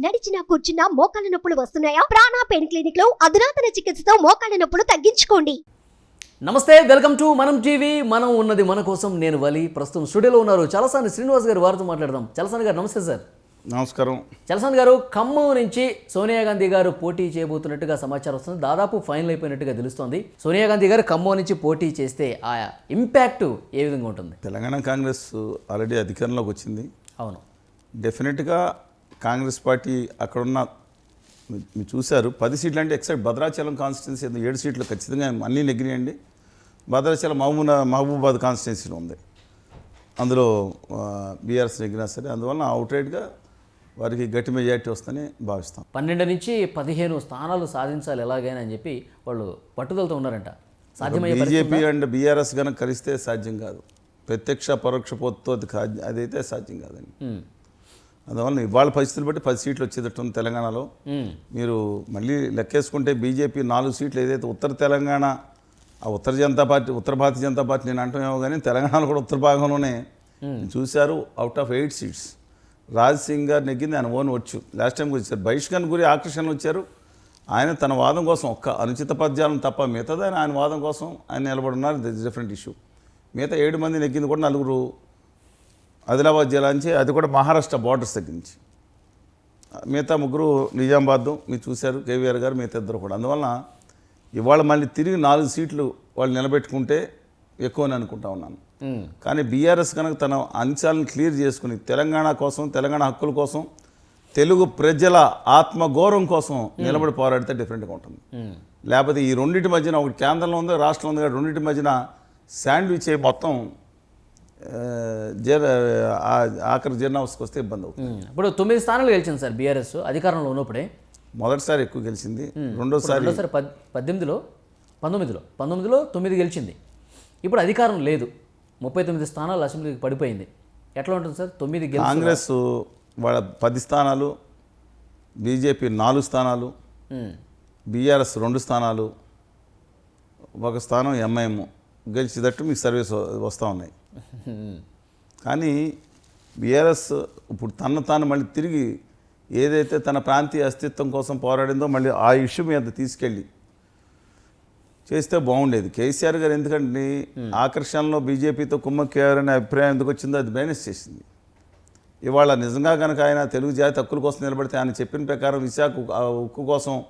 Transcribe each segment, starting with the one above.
నడిచినా కూర్చున్నా మోకాళ్ళ నొప్పులు వస్తున్నాయా? ప్రాణా పెయిన్ క్లినిక్లో అధునాతన చికిత్సతో మోకాళ్ళ నొప్పులు తగ్గించుకోండి. నమస్తే వెల్కమ్ టు మనం టీవీ. మనం ఉన్నది మన కోసం నేను వలి. ప్రస్తుతం స్టూడియోలో ఉన్నారు చలసాని శ్రీనివాస్ గారు వారితో మాట్లాడదాం. చలసాని గారు నమస్తే సార్. నమస్కారం. చలసాని గారు ఖమ్మం నుంచి సోనియా గాంధీ గారు పోటీ చేయబోతున్నట్టుగా సమాచారం వస్తుంది. దాదాపు ఫైనల్ అయిపోయినట్టుగా తెలుస్తోంది. సోనియా గాంధీ గారు ఖమ్మం నుంచి పోటీ చేస్తే ఆ ఇంపాక్ట్ ఏ విధంగా ఉంటుంది? తెలంగాణ కాంగ్రెస్ ఆల్రెడీ అధికారంలోకి వచ్చింది. అవును. డెఫినెట్గా కాంగ్రెస్ పార్టీ అక్కడున్న మీరు చూశారు. పది సీట్లు అంటే ఎక్సెప్ట్ భద్రాచలం కాన్స్టిట్యున్సీ ఏడు సీట్లు ఖచ్చితంగా అన్నీ నెగ్గినాయండి. భద్రాచలం మహబూబా మహబూబాద్ కాన్స్టిట్యున్సీలో ఉంది. అందులో బీఆర్ఎస్ నెగ్గినా సరే అందువలన అవుట్రైట్గా వారికి గట్టి మెజార్టీ వస్తుందని భావిస్తాం. పన్నెండు నుంచి పదిహేను స్థానాలు సాధించాలి ఎలాగైనా అని చెప్పి వాళ్ళు పట్టుదలతో ఉన్నారంట. సాధ్యమయ్యే బీజేపీ అండ్ బీఆర్ఎస్ కనుక కలిస్తే సాధ్యం కాదు. ప్రత్యక్ష పరోక్ష కా- అదైతే సాధ్యం కాదండి. అందువల్ల ఇవాళ పరిస్థితులు బట్టి పది సీట్లు వచ్చేటట్టు ఉంది తెలంగాణలో మీరు మళ్ళీ లెక్కేసుకుంటే బీజేపీ నాలుగు సీట్లు ఏదైతే ఉత్తర తెలంగాణ ఆ ఉత్తర జనతా పార్టీ ఉత్తర భారతీయ జనతా పార్టీ నేను అంటామేమో కానీ తెలంగాణలో కూడా ఉత్తర భాగంలోనే చూశారు out of eight seats Raj Singh garu నెగ్గింది ఆయన ఓన్ వచ్చు. లాస్ట్ టైం వచ్చారు బహిష్కరణ గురి ఆకర్షణలు వచ్చారు. ఆయన తన వాదం కోసం ఒక్క అనుచిత పద్యాలను తప్ప మిగతాది ఆయన ఆయన వాదం కోసం ఆయన నిలబడి ఉన్నారు దిస్ డిఫరెంట్ ఇష్యూ మిగతా ఏడు మంది నెగ్గింది కూడా నలుగురు ఆదిలాబాద్ జిల్లా నుంచి అది కూడా మహారాష్ట్ర బార్డర్స్ దగ్గర నుంచి. మిగతా ముగ్గురు నిజామాబాద్ మీరు చూశారు కేవీఆర్ గారు మిగతా ఇద్దరు కూడా. అందువలన ఇవాళ మళ్ళీ తిరిగి నాలుగు సీట్లు వాళ్ళు నిలబెట్టుకుంటే ఎక్కువ అని అనుకుంటా ఉన్నాను. కానీ బీఆర్ఎస్ కనుక తన అంశాలను క్లియర్ చేసుకుని తెలంగాణ కోసం తెలంగాణ హక్కుల కోసం తెలుగు ప్రజల ఆత్మగౌరవం కోసం నిలబడి పోరాడితే డిఫరెంట్గా ఉంటుంది. లేకపోతే ఈ రెండింటి మధ్యన ఒకటి కేంద్రంలో ఉంది రాష్ట్రంలో ఉంది రెండింటి మధ్యన శాండ్విచ్ అయ్యి మొత్తం ఆ, జర ఆ- ఆఖరి జీర్ణావస్థకు వస్తే ఇబ్బంది అవుతుంది. ఇప్పుడు తొమ్మిది స్థానాలు గెలిచింది సార్ బీఆర్ఎస్ అధికారంలో ఉన్నప్పుడే. మొదటిసారి ఎక్కువ గెలిచింది. రెండోసారి రెండోసారి పద్ పద్దెనిమిదిలో పంతొమ్మిదిలో పంతొమ్మిదిలో తొమ్మిది గెలిచింది. ఇప్పుడు అధికారం లేదు. ముప్పై తొమ్మిది స్థానాలు అసెంబ్లీకి పడిపోయింది. ఎట్లా ఉంటుంది సార్? తొమ్మిది కాంగ్రెస్ వాళ్ళ పది స్థానాలు బీజేపీ నాలుగు స్థానాలు బీఆర్ఎస్ రెండు స్థానాలు ఒక స్థానం ఎంఐఎం. గెలిచేటట్టు మీకు సర్వీస్ వస్తూ ఉన్నాయి. కానీ బీఆర్ఎస్ ఇప్పుడు తను తాను మళ్ళీ తిరిగి ఏదైతే తన ప్రాంతీయ అస్తిత్వం కోసం పోరాడిందో మళ్ళీ ఆ ఇష్యూ మీద తీసుకెళ్ళి చేస్తే బాగుండేది. కేసీఆర్ గారు ఎందుకంటే ఆకర్షణలో బీజేపీతో కుమ్మక్కారనే అభిప్రాయం ఎందుకు వచ్చిందో అది మైనస్ చేసింది. ఇవాళ నిజంగా కనుక ఆయన తెలుగు జాతి హక్కుల కోసం నిలబడితే ఆయన చెప్పిన ప్రకారం విశాఖ ఉక్కు- కోసం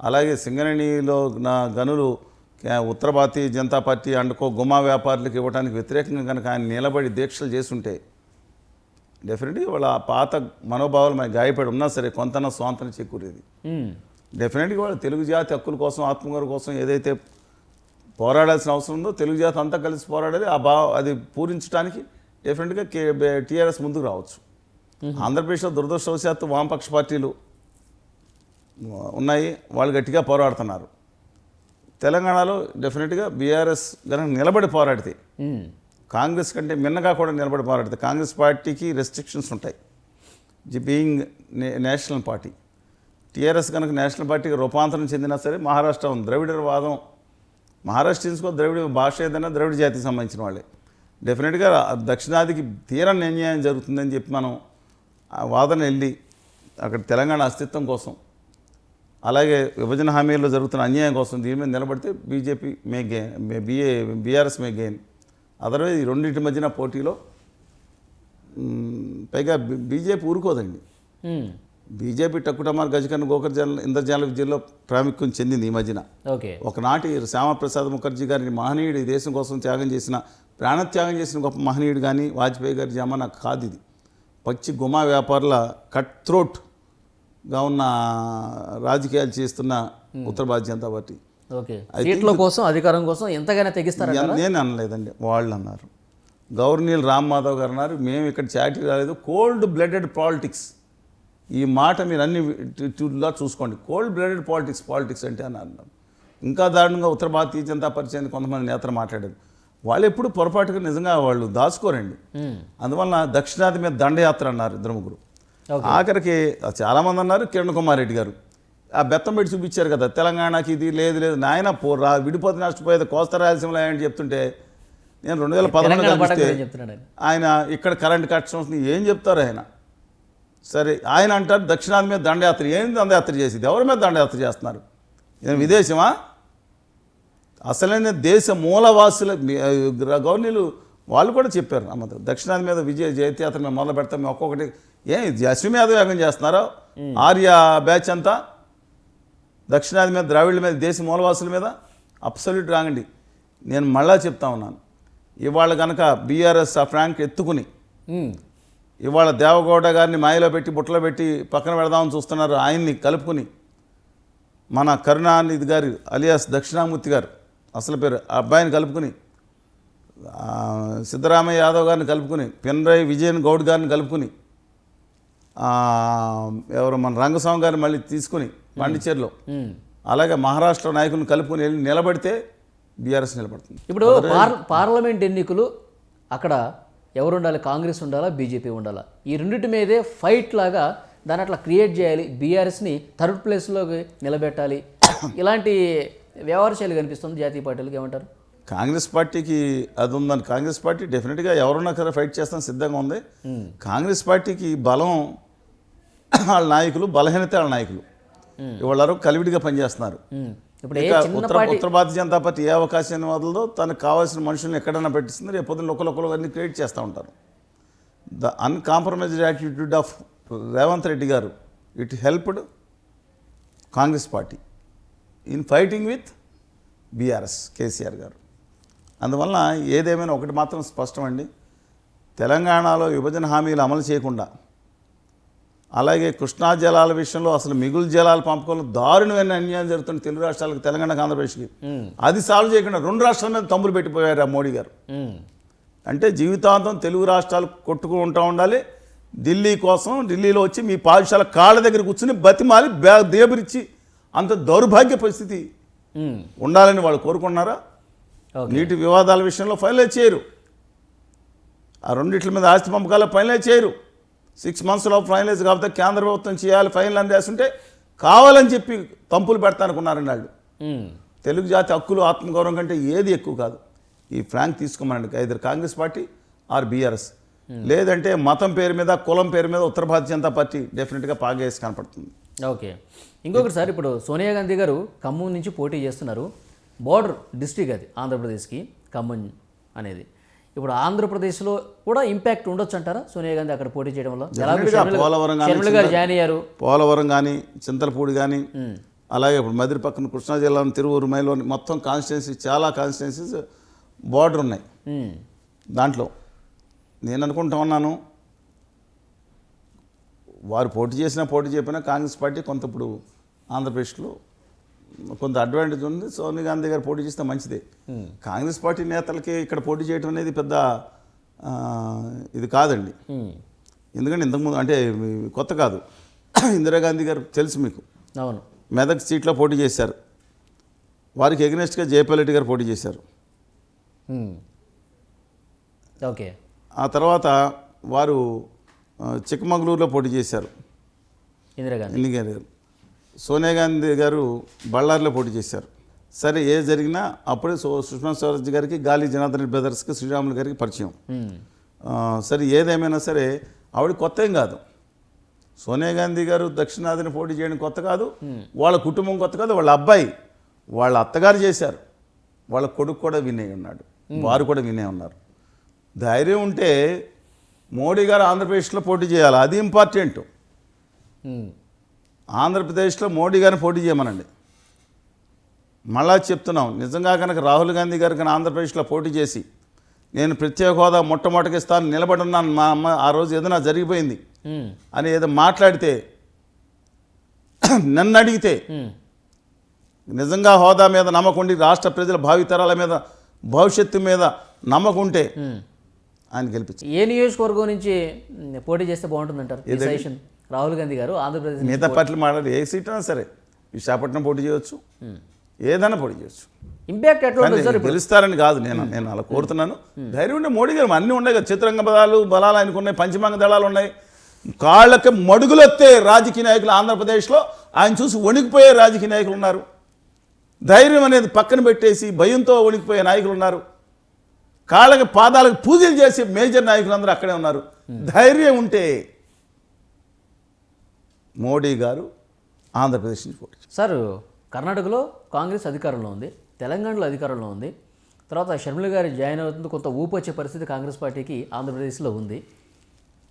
అలాగే సింగరేణిలో నా గనులు ఉత్తర భారతీయ జనతా పార్టీ అండుకో గుమా వ్యాపారులకు ఇవ్వడానికి వ్యతిరేకంగా కనుక ఆయన నిలబడి దీక్షలు చేస్తుంటే డెఫినెట్గా వాళ్ళ ఆ పాత మనోభావాలు మనకి గాయపడి ఉన్నా సరే కొంతన స్వాంతన చేకూరేది. డెఫినెట్గా వాళ్ళు తెలుగు జాతి హక్కుల కోసం ఆత్మగౌరవ కోసం ఏదైతే పోరాడాల్సిన అవసరం ఉందో తెలుగు జాతి అంతా కలిసి పోరాడాలి ఆ భావ అది పూరించడానికి డెఫినెట్గా కే టీఆర్ఎస్ ముందుకు రావచ్చు. ఆంధ్రప్రదేశ్లో దురదృష్టవశాత్తు వామపక్ష పార్టీలు ఉన్నాయి. వాళ్ళు గట్టిగా పోరాడుతున్నారు. తెలంగాణలో డెఫినెట్గా బీఆర్ఎస్ కనుక నిలబడి పోరాడితే కాంగ్రెస్ కంటే మిన్నగా కూడా నిలబడి పోరాడితే కాంగ్రెస్ పార్టీకి రెస్ట్రిక్షన్స్ ఉంటాయి. జి బీయింగ్ నేషనల్ పార్టీ. టీఆర్ఎస్ కనుక నేషనల్ పార్టీకి రూపాంతరం చెందినా సరే మహారాష్ట్ర ఉంది ద్రవిడ వాదం మహారాష్ట్రీన్స్కో ద్రవిడ భాష ఏదైనా ద్రవిడ జాతికి సంబంధించిన వాళ్ళే. డెఫినెట్గా దక్షిణాదికి తీరని అన్యాయం జరుగుతుందని చెప్పి మనం ఆ వాదన వెళ్ళి అక్కడ తెలంగాణ అస్తిత్వం కోసం అలాగే విభజన హామీల్లో జరుగుతున్న అన్యాయం కోసం దీని మీద నిలబడితే బీజేపీ మే గెయిన్ బీఏ బీఆర్ఎస్ మే గెయిన్. అదర్వైజ్ ఈ రెండింటి మధ్యన పోటీలో పైగా బీజేపీ ఊరుకోదండి. బీజేపీ టక్కుటమార్ గజకర్ణ గోకర్ జన ఇంద్రజాల విద్యలో ప్రాముఖ్యం చెందింది ఈ మధ్యన. ఓకే. ఒకనాటి శ్యామప్రసాద్ ముఖర్జీ గారిని మహనీయుడు ఈ దేశం కోసం త్యాగం చేసిన ప్రాణత్యాగం చేసిన గొప్ప మహనీయుడు కానీ వాజ్పేయి గారి జమానా కాదు ఇది. పచ్చి గుమా వ్యాపారుల కట్ త్రోట్గా ఉన్న రాజకీయాలు చేస్తున్న ఉత్తర భారతీయ జనతా పార్టీ. ఓకే. సీట్ల కోసం అధికారం కోసం ఎంతగానో తెగిస్తారంట ఎన్- నేను అనలేదండి వాళ్ళు అన్నారు. గవర్నీలు రామ్ మాధవ్ గారు అన్నారు మేము ఇక్కడ చాటి రాలేదు కోల్డ్ బ్లడెడ్ పాలిటిక్స్ ఈ మాట మీరు అన్ని ట్యూడ్లా చూసుకోండి. కోల్డ్ బ్లడెడ్ పాలిటిక్స్ పాలిటిక్స్ అంటే అని అన్నారు. ఇంకా దారుణంగా ఉత్తర భారతీయ జనతా పార్టీ చెందిన కొంతమంది నేతలు మాట్లాడారు. వాళ్ళు ఎప్పుడు పొరపాటుగా నిజంగా వాళ్ళు దాచుకోరండి. ఉమ్, అందువలన దక్షిణాది మీద దండయాత్ర అన్నారు ఇద్దరు ముగ్గురు. ఆఖరికి చాలామంది అన్నారు కిరణ్ కుమార్ రెడ్డి గారు. ఆ బెత్తం పెట్టి చూపించారు కదా తెలంగాణకి ఇది లేదు లేదు. నాయన పోరా విడిపోతే నష్టపోయేది కోస్తా రాయలసీమలో అని చెప్తుంటే నేను రెండు వేల పదకొండు ఆయన. ఆయన ఇక్కడ కరెంట్ కట్స్ ఏం చెప్తారు ఆయన? సరే ఆయన అంటారు దక్షిణాది మీద దండయాత్ర ఏంది దండయాత్ర చేసేది? ఎవరి మీద దండయాత్ర చేస్తున్నారు? ఇది విదేశమా? అసలైన దేశ మూలవాసుల గవర్నీలు వాళ్ళు కూడా చెప్పారు అమ్మదు దక్షిణాది మీద విజయ జయత్యాత్ర మేము మొదలు పెడతాం మేము ఒక్కొక్కటి ఏం ఇది అశ్వమేధ యాగం చేస్తున్నారో? ఆర్య బ్యాచ్ అంతా దక్షిణాది మీద ద్రావిడ్ల మీద దేశ మూలవాసుల మీద అప్సల్యూట్ రాగండి. నేను మళ్ళా చెప్తా ఉన్నాను. ఇవాళ కనుక బీఆర్ఎస్ ఆ ఫ్రాంక్ ఎత్తుకుని ఇవాళ దేవగౌడ గారిని మాయలో పెట్టి బుట్టలో పెట్టి పక్కన పెడదామని చూస్తున్నారు ఆయన్ని కలుపుకుని మన కరుణానిధి గారు అలియాస్ దక్షిణామూర్తి గారు అసలు పేరు ఆ అబ్బాయిని కలుపుకుని సిద్ధరామయ్య యాదవ్ గారిని కలుపుకుని పినరై విజయన్ గౌడ్ గారిని కలుపుకుని ఎవరు మన రంగస్వామి గారిని మళ్ళీ తీసుకుని పాండిచేరిలో. అలాగే మహారాష్ట్ర నాయకులను కలుపుకుని వెళ్ళి నిలబడితే బీఆర్ఎస్ నిలబడుతుంది. ఇప్పుడు పార్ పార్లమెంట్ ఎన్నికలు అక్కడ ఎవరు ఉండాలి? కాంగ్రెస్ ఉండాలా? బీజేపీ ఉండాలా? ఈ రెండింటి మీదే ఫైట్ లాగా దాన్ని అట్లా క్రియేట్ చేయాలి. బీఆర్ఎస్ని థర్డ్ ప్లేస్లోకి నిలబెట్టాలి. ఇలాంటి వ్యవహారశైలి కనిపిస్తుంది జాతీయ పార్టీలకు ఏమంటారు? కాంగ్రెస్ పార్టీకి అది ఉందని. కాంగ్రెస్ పార్టీ డెఫినెట్గా ఎవరున్నా సరే ఫైట్ చేస్తాం సిద్ధంగా ఉంది. కాంగ్రెస్ పార్టీకి బలం వాళ్ళ నాయకులు బలహీనత వాళ్ళ నాయకులు ఇవాళ కలివిడిగా పనిచేస్తున్నారు. ఉత్తర ఉత్తర భారతీయ జనతా పార్టీ ఏ అవకాశాన్ని వదలదో తనకు కావాల్సిన మనుషుల్ని ఎక్కడైనా పెట్టిస్తుంది రేపు పొద్దున్న ఒకరు అన్ని క్రియేట్ చేస్తూ ఉంటారు. The uncompromised attitude of Revanth Reddy garu it helped Congress party in fighting with BRS KCR garu. అందువలన ఏదేమైనా ఒకటి మాత్రం స్పష్టం అండి తెలంగాణలో విభజన హామీలు అమలు చేయకుండా అలాగే కృష్ణా జలాల విషయంలో అసలు మిగులు జలాల పంపకంలో దారుణమైన అన్యాయం జరుగుతుంది తెలుగు రాష్ట్రాలకు తెలంగాణకు ఆంధ్రప్రదేశ్కి. అది సాల్వ్ చేయకుండా రెండు రాష్ట్రాల మీద తమ్ములు పెట్టిపోయారు మోడీ గారు. అంటే జీవితాంతం తెలుగు రాష్ట్రాలు కొట్టుకుంటూ ఉండాలి. ఢిల్లీ కోసం ఢిల్లీలో వచ్చి మీ పాఠశాల కాళ్ళ దగ్గర కూర్చుని బతిమాలి బ్యా దేబరిచ్చి అంత దౌర్భాగ్య పరిస్థితి. ఉండాలని వాళ్ళు కోరుకున్నారా? నీటి వివాదాల విషయంలో ఫైనలైజ్ చేయరు. ఆ రెండిట్ల మీద ఆస్తి పంపకాలు ఫైనలైజ్ చేయరు. సిక్స్ మంత్స్లో ఫైనలైజ్ కాకపోతే కేంద్ర ప్రభుత్వం చేయాలి ఫైనల్ అని రాస్తుంటే కావాలని చెప్పి తంపులు పెడతానుకున్నారండి వాళ్ళు. తెలుగు జాతి హక్కులు ఆత్మగౌరవం కంటే ఏది ఎక్కువ కాదు. ఈ ఫ్రాంక్ తీసుకోమనండి. Either Congress party or BRS. లేదంటే మతం పేరు మీద కులం పేరు మీద ఉత్తర భారతీయ జనతా పార్టీ డెఫినెట్గా పాగేసి కనపడుతుంది. ఓకే. ఇంకొకటి సార్ ఇప్పుడు సోనియా గాంధీ గారు ఖమ్మం నుంచి పోటీ చేస్తున్నారు. బోర్డర్ డిస్ట్రిక్ట్ అది ఆంధ్రప్రదేశ్కి ఖమ్మం అనేది. ఇప్పుడు ఆంధ్రప్రదేశ్లో కూడా ఇంపాక్ట్ ఉండొచ్చు అంటారా? సోనియా గాంధీ అక్కడ పోటీ చేయడం వల్ల? పోలవరం కానీ షర్మిల గారు జాయిన్ అయ్యారు. పోలవరం కానీ చింతలపూడి కానీ అలాగే ఇప్పుడు మదిరి పక్కన కృష్ణా జిల్లాలో తిరువురు మైలోని మొత్తం కాన్స్టిట్యున్సీ చాలా కాన్స్టిట్యున్సీస్ బార్డర్ ఉన్నాయి. దాంట్లో నేను అనుకుంటా ఉన్నాను వారు పోటీ చేసినా పోటీ చెప్పినా కాంగ్రెస్ పార్టీ కొంత ఇప్పుడు ఆంధ్రప్రదేశ్లో కొంత అడ్వాంటేజ్ ఉంది. సోనియా గాంధీ గారు పోటీ చేస్తే మంచిదే. కాంగ్రెస్ పార్టీ నేతలకి ఇక్కడ పోటీ చేయడం అనేది పెద్ద ఇది కాదండి. ఉమ్. ఎందుకంటే ఇంతకుముందు అంటే కొత్త కాదు. ఇందిరాగాంధీ గారు తెలుసు మీకు. అవును. మెదక్ సీట్లో పోటీ చేశారు. వారికి ఎగ్నెస్ట్గా జయపాల్ రెడ్డి గారు పోటీ చేశారు. ఉమ్. ఓకే. ఆ తర్వాత వారు చిక్కమగళూరులో పోటీ చేశారు. ఇందిరాగాంధీ గారు. సోనియా గాంధీ గారు బళ్ళారిలో పోటీ చేశారు. సరే ఏ జరిగినా అప్పుడే సో సుష్మా స్వరాజ్ గారికి గాలి జనార్దన్ రెడ్డి బ్రదర్స్కి శ్రీరాములు గారికి పరిచయం. సరే ఏదేమైనా సరే ఆవిడ కొత్త ఏం కాదు. సోనియా గాంధీ గారు దక్షిణాదిని పోటీ చేయడం కొత్త కాదు. వాళ్ళ కుటుంబం కొత్త కాదు. వాళ్ళ అబ్బాయి వాళ్ళ అత్తగారు చేశారు. వాళ్ళ కొడుకు కూడా వినే ఉన్నాడు. వారు కూడా వినే ఉన్నారు. ధైర్యం ఉంటే మోడీ గారు ఆంధ్రప్రదేశ్లో పోటీ చేయాలి. అది ఇంపార్టెంట్ ఆంధ్రప్రదేశ్లో మోడీ గారిని పోటీ చేయమనండి మళ్ళా చెప్తున్నాం నిజంగా కనుక రాహుల్ గాంధీ గారు కనుక ఆంధ్రప్రదేశ్లో పోటీ చేసి నేను ప్రత్యేక హోదా మొట్టమొదటికి ఇస్తాను నిలబడి ఉన్నాను మా అమ్మ ఆ రోజు ఏదైనా జరిగిపోయింది. అని ఏదో మాట్లాడితే నన్ను అడిగితే. నిజంగా హోదా మీద నమ్మకం ఉండి రాష్ట్ర ప్రజల భావితరాల మీద భవిష్యత్తు మీద నమ్మకం ఉంటే ఉమ్. ఆయన గెలిపించి ఏ నియోజకవర్గం నుంచి పోటీ చేస్తే బాగుంటుంది అంటారు ఈ సజెషన్ రాహుల్ గాంధీ గారు ఆంధ్రప్రదేశ్ మిగతా పార్టీలు మాట్లాడి ఏ సీట్ అయినా సరే విశాఖపట్నం పోటీ చేయవచ్చు ఏదైనా పోటీ చేయవచ్చు ఇంపాక్ట్ ఎట్లా గెలుస్తారని కాదు నేను నేను అలా కోరుతున్నాను. ధైర్యం ఉండే మోడీ గారు అన్నీ ఉన్నాయి కదా చతురంగ బలాలు బలాలు ఆయనకు ఉన్నాయి పంచమంగ దళాలు ఉన్నాయి. కాళ్ళకి మడుగులెత్తే రాజకీయ నాయకులు ఆంధ్రప్రదేశ్లో ఆయన చూసి వణికిపోయే రాజకీయ నాయకులు ఉన్నారు. ధైర్యం అనేది పక్కన పెట్టేసి భయంతో వణికిపోయే నాయకులు ఉన్నారు. కాళ్ళకి పాదాలకు పూజలు చేసే మేజర్ నాయకులు అందరూ అక్కడే ఉన్నారు. ధైర్యం ఉంటే మోడీ గారు ఆంధ్రప్రదేశ్ నుంచి పోటీ. సార్ కర్ణాటకలో కాంగ్రెస్ అధికారంలో ఉంది తెలంగాణలో అధికారంలో ఉంది తర్వాత షర్మిల గారి జాయిన్ అవుతుంది కొంత ఊపు వచ్చే పరిస్థితి కాంగ్రెస్ పార్టీకి ఆంధ్రప్రదేశ్లో ఉంది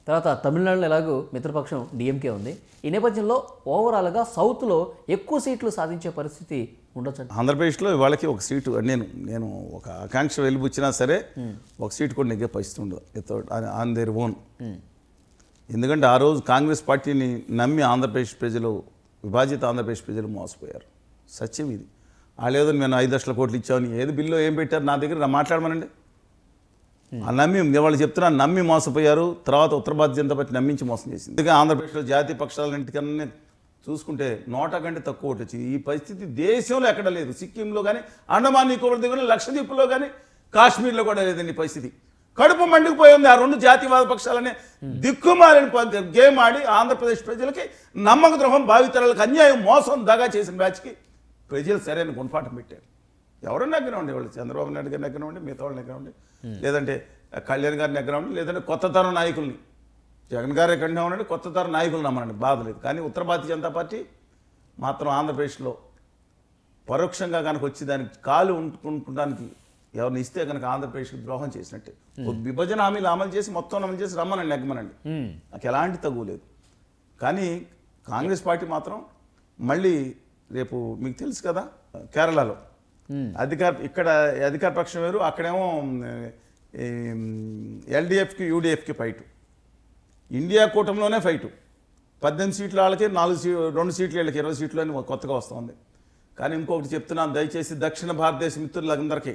తర్వాత తమిళనాడులో ఎలాగో మిత్రపక్షం డిఎంకే ఉంది. ఈ నేపథ్యంలో ఓవరాల్గా సౌత్లో ఎక్కువ సీట్లు సాధించే పరిస్థితి ఉండొచ్చు ఆంధ్రప్రదేశ్లో వాళ్ళకి ఒక సీటు నేను నేను ఒక ఆకాంక్ష వెలిబుచ్చినా సరే ఒక సీటు కూడా నెగ్గే పరిస్థితి ఉండదు. ఆన్ దేర్ ఓన్ ఎందుకంటే ఆ రోజు కాంగ్రెస్ పార్టీని నమ్మి ఆంధ్రప్రదేశ్ ప్రజలు విభాజిత ఆంధ్రప్రదేశ్ ప్రజలు మోసపోయారు. సత్యం ఇది. ఏదో మేము ఐదు లక్షల కోట్లు ఇచ్చామని ఏది బిల్లు ఏం పెట్టారు? నా దగ్గర మాట్లాడమనండి. ఆ నమ్మి వాళ్ళు చెప్తున్నా నమ్మి మోసపోయారు తర్వాత ఉత్తర భారత జనతా పార్టీ నమ్మించి మోసం చేసింది. అందుకే ఆంధ్రప్రదేశ్లో జాతీయ పక్షాలన్నింటికన్నా చూసుకుంటే నోటా కంటే తక్కువ ఓటు వచ్చింది. ఈ పరిస్థితి దేశంలో ఎక్కడ లేదు. సిక్కింలో కానీ అండమాన్ నికోబార్ దగ్గర లక్షద్వీప్లో కానీ కాశ్మీర్లో కూడా లేదండి ఈ పరిస్థితి. కడుపు మండిపోయింది ఆ రెండు జాతీయవాద పక్షాలనే దిక్కుమాలిన గేమ్ ఆడి ఆంధ్రప్రదేశ్ ప్రజలకి నమ్మక ద్రోహం భావితరాలకు అన్యాయం మోసం దగా చేసిన బ్యాచ్కి ప్రజలు సరైన గుణపాఠం పెట్టారు. ఎవరన్నా ఎక్కనివ్వండి వాళ్ళు చంద్రబాబు నాయుడు గారిని ఎక్కనివ్వండి మిగతా వాళ్ళని ఎక్కనివ్వండి లేదంటే కళ్యాణ్ గారిని ఎక్కనివ్వండి లేదంటే కొత్త తరం నాయకుల్ని. జగన్ గారు ఎక్కడనే ఉండండి కొత్త తరం నాయకులు నమ్మనండి బాధ లేదు. కానీ ఉత్తర భారతీయ జనతా పార్టీ మాత్రం ఆంధ్రప్రదేశ్లో పరోక్షంగా కనుక వచ్చి దానికి కాలు ఉంటుకుంటానికి ఎవరిని ఇస్తే కనుక ఆంధ్రప్రదేశ్కి ద్రోహం చేసినట్టే. ఒక విభజన హామీలు అమలు చేసి మొత్తం అమలు చేసి రమ్మనండి ఎగ్గమనండి నాకు ఎలాంటి తగువ లేదు. కానీ కాంగ్రెస్ పార్టీ మాత్రం మళ్ళీ రేపు మీకు తెలుసు కదా కేరళలో. అధికార ఇక్కడ అధికార పక్షం వేరు అక్కడేమో ఎల్డిఎఫ్కి యూడిఎఫ్కి ఫైట్. ఇండియా కూటమిలోనే ఫైటు. పద్దెనిమిది సీట్ల వాళ్ళకి నాలుగు సీ రెండు సీట్లు వీళ్ళకి ఇరవై సీట్లు అని కొత్తగా వస్తుంది. కానీ ఇంకొకటి చెప్తున్నాను దయచేసి దక్షిణ భారతదేశ మిత్రులందరికీ.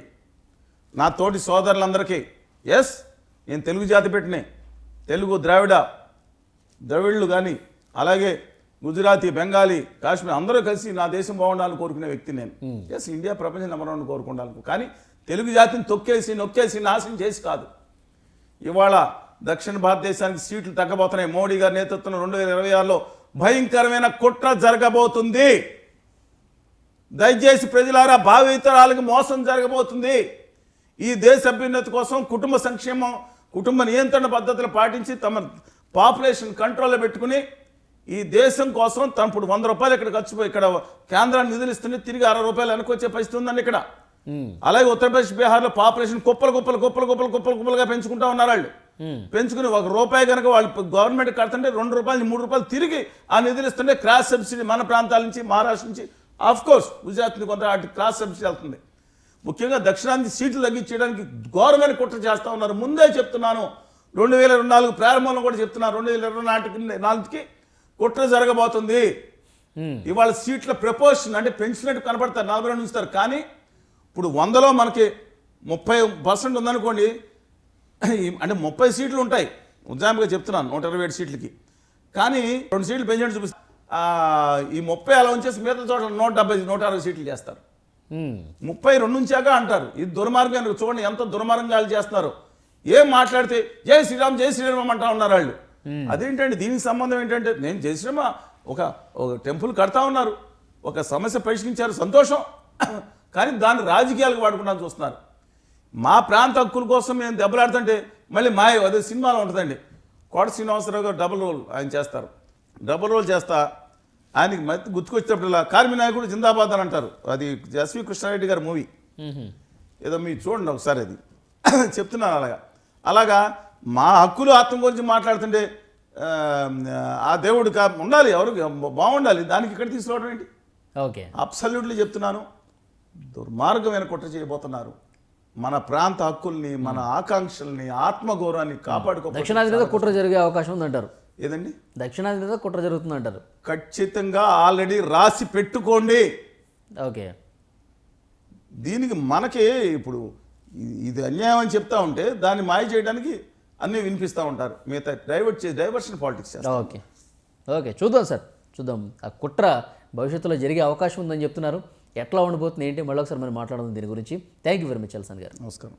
నా తోటి సోదరులందరికీ. ఎస్ నేను తెలుగు జాతి పెట్టినే. తెలుగు ద్రావిడ ద్రవిళ్ళు కానీ అలాగే గుజరాతీ బెంగాలీ కాశ్మీర్ అందరూ కలిసి నా దేశం బాగుండాలని కోరుకునే వ్యక్తి నేను. ఎస్ ఇండియా ప్రపంచం నెంబర్ వన్ కోరుకుండాలను. కానీ తెలుగు జాతిని తొక్కేసి నొక్కేసి నాశనం చేసి కాదు. ఇవాళ దక్షిణ భారతదేశానికి సీట్లు తగ్గబోతున్నాయి. మోడీ గారి నేతృత్వంలో రెండు వేల ఇరవై ఆరులో భయంకరమైన కుట్ర జరగబోతుంది. దయచేసి ప్రజలారా భావితరాలకు మోసం జరగబోతుంది. ఈ దేశ అభ్యున్నతి కోసం కుటుంబ సంక్షేమం కుటుంబ నియంత్రణ పద్ధతులు పాటించి తమ పాపులేషన్ కంట్రోల్లో పెట్టుకుని ఈ దేశం కోసం తను ఇప్పుడు వంద రూపాయలు ఇక్కడ ఖర్చు పోయి ఇక్కడ కేంద్రాన్ని నిధులు ఇస్తుంటే తిరిగి అరవై రూపాయలు వెనక్కి వచ్చే పరిస్థితి ఉందండి ఇక్కడ. అలాగే ఉత్తరప్రదేశ్ బీహార్లో పాపులేషన్ కుప్పలు కుప్పలు కుప్పలు కుప్పలు కుప్పలు కుప్పలుగా పెంచుకుంటా ఉన్నారు వాళ్ళు. పెంచుకుని ఒక రూపాయి కనుక వాళ్ళు గవర్నమెంట్ కడుతుంటే రెండు రూపాయలు మూడు రూపాయలు తిరిగి ఆ నిధులు ఇస్తుంటే క్రాస్ సబ్సిడీ మన ప్రాంతాల నుంచి మహారాష్ట్ర నుంచి. ఆఫ్ కోర్స్ గుజరాత్ కొంత అటు క్రాస్ సబ్సిడీ వెళ్తుంది. ముఖ్యంగా దక్షిణాది సీట్లు తగ్గించడానికి ఘోరమైన కుట్ర చేస్తూ ఉన్నారు. ముందే చెప్తున్నాను. రెండు వేల ఇరవై నాలుగు ప్రారంభంలో కూడా చెప్తున్నాను. రెండు వేల ఇరవై నాటికి నాలుగుకి కుట్ర జరగబోతుంది. ఇవాళ సీట్ల ప్రపోర్షన్ అంటే పెంచినట్టు కనపడతారు నలభై రెండు ఉంచుతారు కానీ ఇప్పుడు వందలో మనకి ముప్పై పర్సెంట్ ఉందనుకోండి అంటే ముప్పై సీట్లు ఉంటాయి. ఉదాహరణగా చెప్తున్నాను నూట ఇరవై ఏడు సీట్లకి. కానీ రెండు సీట్లు పెంచినట్టు చూపిస్తారు ఈ ముప్పై అలా ఉంచేసి మిగతా చోట్ల నూట డెబ్బై నూట అరవై సీట్లు చేస్తారు. ముప్పై రెండు ఉంచాక అంటారు. ఇది దుర్మార్గం చూడండి ఎంత దుర్మార్గంగా వాళ్ళు చేస్తున్నారు. ఏం మాట్లాడితే జై శ్రీరామ్ జై శ్రీరామ్ అంటా ఉన్నారు వాళ్ళు. అదేంటండి? దీనికి సంబంధం ఏంటంటే నేను జై శ్రీరామ ఒక ఒక టెంపుల్ కడతా ఉన్నారు. ఒక సమస్య పరిష్కరించారు సంతోషం. కానీ దాన్ని రాజకీయాలకు వాడుకుంటాను చూస్తున్నారు. మా ప్రాంత హక్కుల కోసం మేము దెబ్బలాడుతుంటే మళ్ళీ మాయ అదే సినిమాలో ఉంటుందండి. కోట శ్రీనివాసరావు గారు డబుల్ రోల్ ఆయన చేస్తారు. డబుల్ రోల్ చేస్తా. ఆయనకి మధ్య గుర్తుకొచ్చినప్పుడల్లా కార్మి నాయకుడు జిందాబాద్ అని అంటారు. అది ఎస్వి కృష్ణారెడ్డి గారి మూవీ. ఏదో మీరు చూడండి ఒకసారి అది. చెప్తున్నాను అలాగా. అలాగా మా హక్కులు ఆత్మ గురించి మాట్లాడుతుంటే ఆ, దేవుడు కా ఉండాలి ఎవరు బాగుండాలి. దానికి ఇక్కడ తీసుకురావడం ఏంటి? ఓకే. అబ్సల్యూట్లీ చెప్తున్నాను. దుర్మార్గమైన కుట్ర చేయబోతున్నారు. మన ప్రాంత హక్కుల్ని మన ఆకాంక్షల్ని ఆత్మగౌరవాన్ని కాపాడుకో దక్షిణాది కుట్ర జరిగే అవకాశం ఉందంటారు. ఏదండి? దక్షిణాది మీద కుట్ర జరుగుతుందంటారు ఖచ్చితంగా ఆల్రెడీ రాసి పెట్టుకోండి. ఓకే. దీనికి మనకి ఇప్పుడు ఇది అన్యాయం అని చెప్తా ఉంటే దాన్ని మాయ చేయడానికి అన్నీ వినిపిస్తూ ఉంటారు. మిగతా డైవర్ట్ చే డైవర్షన్ పాలిటిక్స్ ఓకే. ఓకే చూద్దాం సార్. చూద్దాం. ఆ కుట్ర భవిష్యత్తులో జరిగే అవకాశం ఉందని చెప్తున్నారు. ఎట్లా ఉండబోతుంది ఏంటి? మళ్ళీ ఒకసారి మనం మాట్లాడదాం దీని గురించి. థ్యాంక్ యూ వెరీ మచ్ అల్సన్ గారు. నమస్కారం.